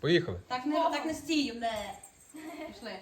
Поїхали. Так не, так не стій. Пішли.